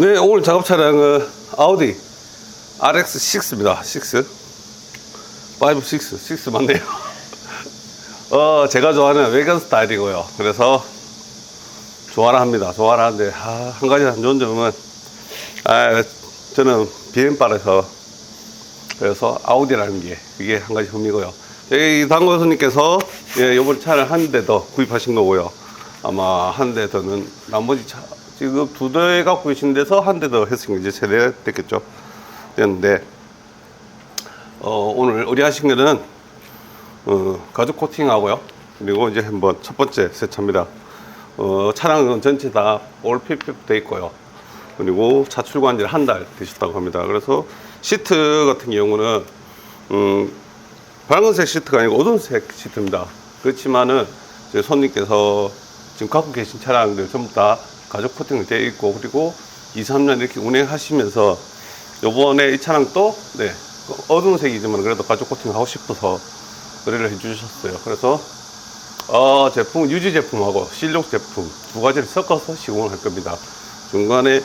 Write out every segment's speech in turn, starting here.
네, 오늘 작업 차량은 아우디 RX6입니다. 6. 5, 6. 6 맞네요. 어, 제가 좋아하는 외관 스타일이고요. 그래서 좋아라 합니다. 좋아라 하는데, 아, 한 가지 안 좋은 점은, 아, 저는 비엔바라서, 그래서 아우디라는 게, 그게 한 가지 흠이고요. 저희 당고선님께서, 예, 요번 차를 한 대 더 구입하신 거고요. 아마 한 대 더는 나머지 차, 지금 두 대 갖고 계신 데서 한 대 더 했으니까 이제 세 대 됐겠죠. 됐는데, 어, 오늘 의뢰하신 거는, 어, 가죽 코팅하고요. 그리고 이제 한번 첫 번째 세차입니다. 어, 차량은 전체 다올 PPF 돼 있고요. 그리고 차 출고한 지 한 달 되셨다고 합니다. 그래서 시트 같은 경우는, 음, 밝은색 시트가 아니고 어두운색 시트입니다. 그렇지만은 제 손님께서 지금 갖고 계신 차량들 전부 다 가죽 코팅이 되어 있고 그리고 2, 3년 이렇게 운행하시면서 요번에 이 차량도 네 어두운 색이지만 그래도 가죽 코팅 하고 싶어서 의뢰를 해주셨어요. 그래서 어, 제품 유지 제품하고 실력 제품 두 가지를 섞어서 시공을 할 겁니다. 중간에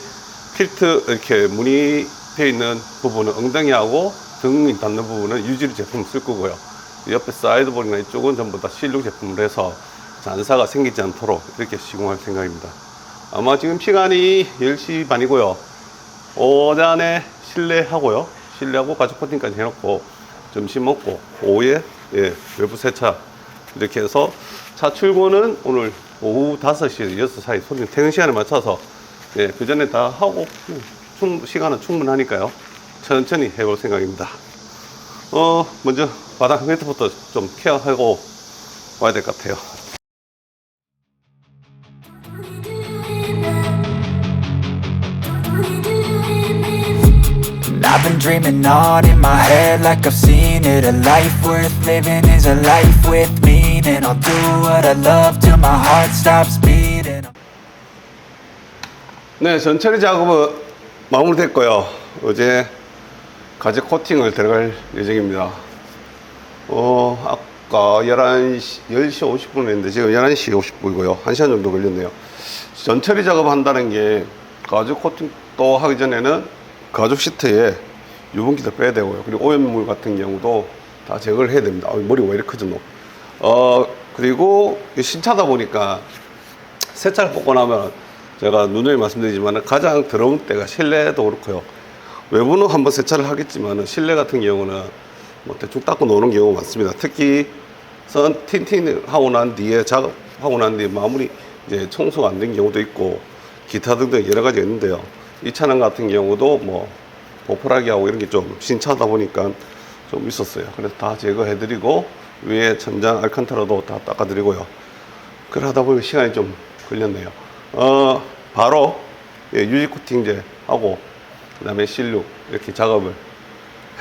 필트 이렇게 무늬 돼 있는 부분은 엉덩이하고 등이 닿는 부분은 유지 제품을 쓸 거고요. 옆에 사이드 볼이나 이쪽은 전부 다 실력 제품을 해서 잔사가 생기지 않도록 이렇게 시공할 생각입니다. 아마 지금 시간이 10시 반이고요. 오전에 실내하고요. 실내하고 가죽 코팅까지 해놓고 점심 먹고 오후에 예, 외부 세차 이렇게 해서 차 출고는 오늘 오후 5시, 6시 사이 손님 퇴근 시간에 맞춰서 예, 그 전에 다 하고 음, 충, 시간은 충분하니까요. 천천히 해볼 생각입니다. 어, 먼저 바닥 매트부터 좀 케어하고 와야 될 것 같아요. I've been dreaming on in my head like I've seen it A life worth living is a life with meaning I'll do what I love till my heart stops beating 네, 전처리 작업은 마무리됐고요. 어제 가죽 코팅을 들어갈 예정입니다. 어, 아까 11시, 10시 50분 했는데 지금 11시 50분이고요. 1시간 정도 걸렸네요. 전처리 작업 한다는 게 가죽 코팅 또 하기 전에는 가죽 시트에 유분기도 빼야 되고요. 그리고 오염물 같은 경우도 다 제거를 해야 됩니다. 어, 머리가 왜 이렇게 크죠, 뭐. 어, 그리고 이 신차다 보니까 세차를 뽑고 나면 제가 누누이 말씀드리지만 가장 더러운 때가 실내도 그렇고요. 외부는 한번 세차를 하겠지만 실내 같은 경우는 뭐 대충 닦고 노는 경우가 많습니다. 특히 선 틴틴 하고 난 뒤에 작업하고 난 뒤에 마무리 이제 청소가 안 된 경우도 있고 기타 등등 여러 가지가 있는데요. 이 차량 같은 경우도 뭐 보풀하게 하고 이런 게 좀 신차다 보니까 좀 있었어요. 그래서 다 제거해드리고 위에 천장 알칸타라도 다 닦아드리고요. 그러다 보니 시간이 좀 걸렸네요. 어, 바로 예, 유지 코팅제 하고 그다음에 실루 이렇게 작업을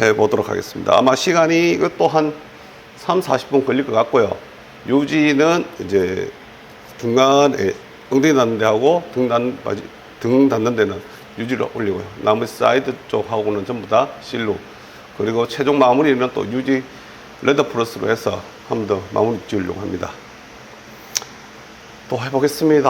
해 보도록 하겠습니다. 아마 시간이 이것도 한 3, 40분 걸릴 것 같고요. 유지는 이제 중간에 엉덩이 닿는 데 하고 등 바지- 등 닿는 데는 유지를 올리고요. 나머지 사이드 쪽하고는 전부 다 실루. 그리고 최종 마무리는 또 유지 레더 플러스로 해서 한 번 더 마무리 지으려고 합니다. 또 해보겠습니다.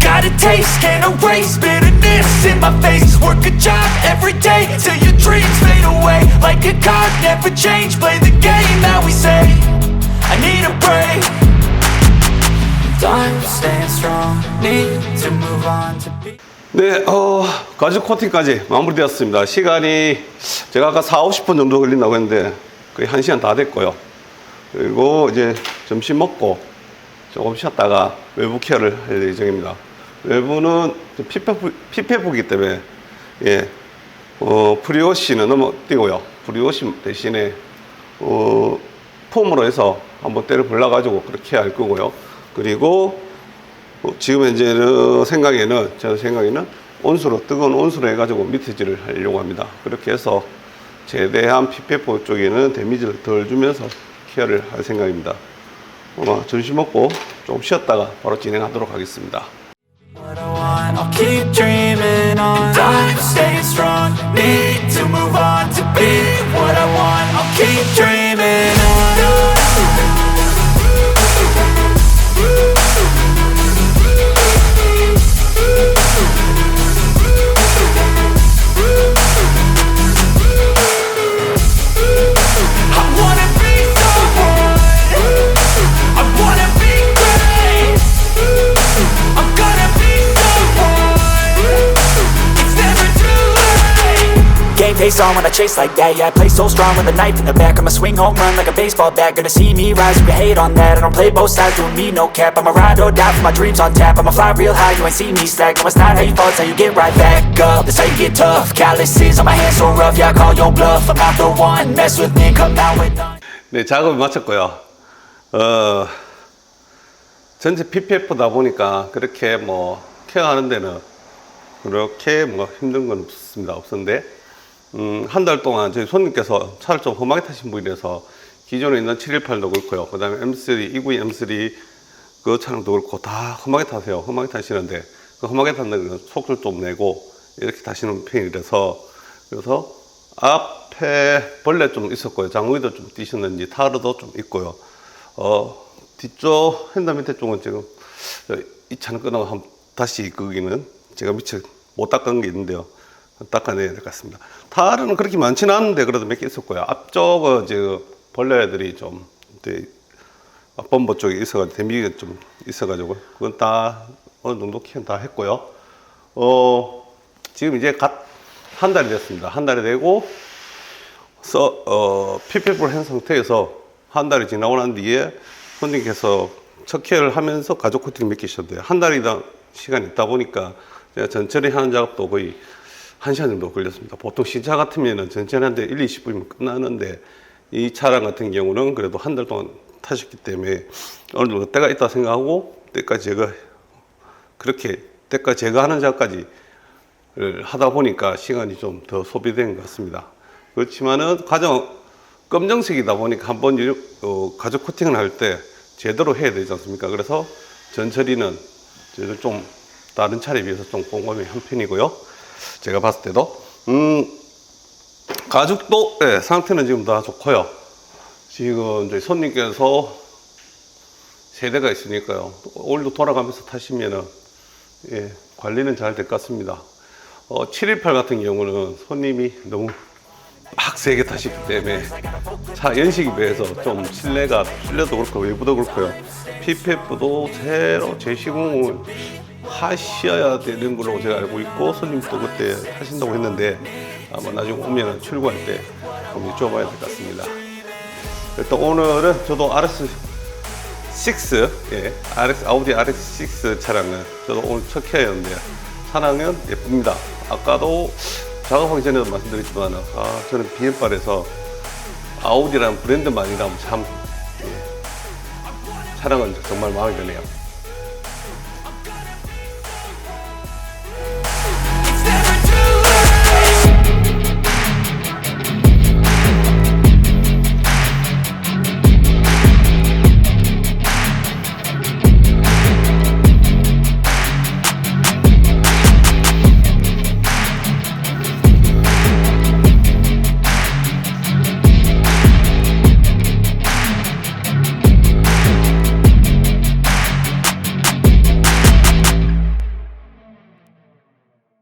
Got a taste, can't erase bitterness in my face Work a job every day till your dreams fade away Like a card, never change, play the game that we say I need a break 네, 어, 가죽 코팅까지 마무리되었습니다. 시간이 제가 아까 4, 50분 정도 걸린다고 했는데 거의 1시간 다 됐고요. 그리고 이제 점심 먹고 조금 쉬었다가 외부 케어를 할 예정입니다. 외부는 피폐부, 피폐부기 때문에 예, 어, 프리워시는 넘어뛰고요. 프리워시 대신에 어, 폼으로 해서 한번 때를 불러가지고 그렇게 할 거고요. 그리고 어, 지금 현재는 생각에는 제 생각에는 온수로 뜨거운 온수로 해가지고 미트질을 하려고 합니다. 그렇게 해서 최대한 피폐포 쪽에는 데미지를 덜 주면서 케어를 할 생각입니다. 아마 점심 먹고 좀 쉬었다가 바로 진행하도록 하겠습니다. I'll keep dreaming on Time staying strong Need to move on pace on when I chase like that Yeah, I play so strong with a knife in the back I'ma swing home run like a baseball bat Gonna see me rise, you can hate on that I don't play both sides, doing me no cap I'ma ride or die for my dreams on tap I'ma fly real high, you ain't see me slack No, it's not how you fall, it's how you get right back up That's how you get tough Calluses on my hands so rough Yeah, I call your bluff I'm not the one, mess with me, come out with none 네, 작업을 마쳤고요. 어, 전체 PPF다 보니까 그렇게 뭐 케어하는 데는 그렇게 뭐 힘든 건 없습니다. 없었는데, 음, 한 달 동안 저희 손님께서 차를 좀 험하게 타신 분이라서 기존에 있는 718도 그렇고요. 그 다음에 M3, 292 M3 그 차량도 그렇고 다 험하게 타세요. 험하게 타시는데, 그 험하게 타는 건 속도를 좀 내고 이렇게 타시는 편이라서, 그래서 앞에 벌레 좀 있었고요. 장우이도 좀 뛰셨는지 타르도 좀 있고요. 어, 뒤쪽 핸드 밑에 쪽은 지금 저이 차는 끊어 한 다시 거기는 제가 미처 못 닦은 게 있는데요. 닦아내야 될 것 같습니다. 타르는 그렇게 많지는 않은데 그래도 몇 개 있었고요. 앞쪽은 지금 벌레들이 좀 이제 앞범버 쪽에 있어가지고 데미지가 좀 있어가지고 그건 다 어느 정도 키는 다 했고요. 어 지금 이제 갓 한 달이 됐습니다. 한 달이 되고 서, 어, PPF를 한 상태에서 한 달이 지나고 난 뒤에 손님께서 첫 케어를 하면서 가족 코팅 있었는데 한 달이다 시간이 있다 보니까 제가 전처리 하는 작업도 거의 한 시간 정도 걸렸습니다. 보통 신차 전처리 하는데 1, 20분이면 끝나는데 이 차량 같은 경우는 그래도 한 달 동안 타셨기 때문에 어느 정도 때가 있다 생각하고 때까지 제가 그렇게 때까지 제가 하는 를 하다 보니까 시간이 좀 더 소비된 것 같습니다. 그렇지만은 가장 검정색이다 보니까 한번 이- 어, 가죽 코팅을 할 때 제대로 해야 되지 않습니까? 그래서 전처리는 저희들 좀 다른 차례에 비해서 좀 꼼꼼히 한 편이고요. 제가 봤을 때도 음 가죽도 예, 상태는 지금 다 좋고요. 지금 저희 손님께서 세대가 있으니까요. 오일도 돌아가면서 타시면은 예, 관리는 잘 될 것 같습니다. 어, 718 같은 경우는 손님이 너무 막 세게 타시기 때문에 차 연식에 비해서 좀 실내가 실내도 그렇고 외부도 그렇고요. PPF도 새로 재시공을 하셔야 되는 걸로 제가 알고 있고 손님도 그때 하신다고 했는데 아마 나중에 오면 출고할 때 한번 여쭤봐야 될 것 같습니다. 일단 오늘은 저도 RS 6, 예, RX, 아우디 RX6 차량은 저도 오늘 첫 케어였는데 차량은 예쁩니다. 아까도 작업하기 전에도 말씀드렸지만 아, 저는 비엔발에서 아우디라는 브랜드만 이라면 참 예, 차량은 정말 마음에 드네요.